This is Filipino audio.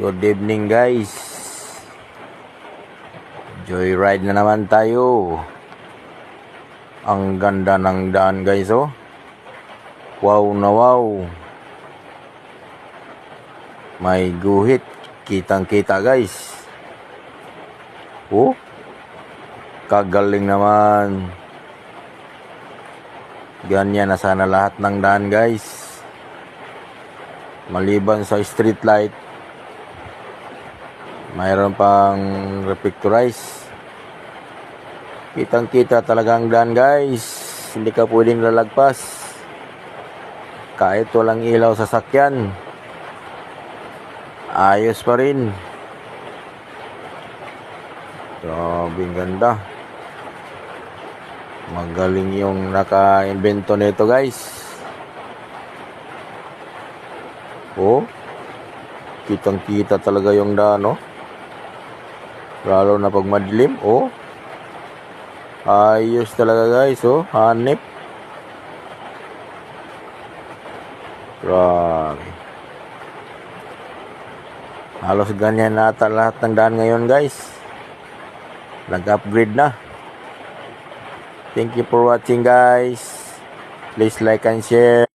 Good evening guys. Joyride na naman tayo. Ang ganda ng daan guys oh. Wow na wow. May guhit. Kitang kita guys. Oh. Kagaling naman. Ganyan na sana lahat ng daan guys. Maliban sa street light, mayroon pang reflectorize. Kitang kita talagang daan guys. Hindi ka pwedeng lalagpas. Kahit walang ilaw sa sakyan. Ayos pa rin. Grabe ang ganda. Magaling yung naka-invento nito guys. Oh. Kitang kita talaga yung daan, oh. Lalo na pag madilim, oh. Ayos talaga guys, oh. Hanip. Grabe. Halos ganyan nata lahat ng daan ngayon guys. Nag-upgrade na. Thank you for watching guys. Please like and share.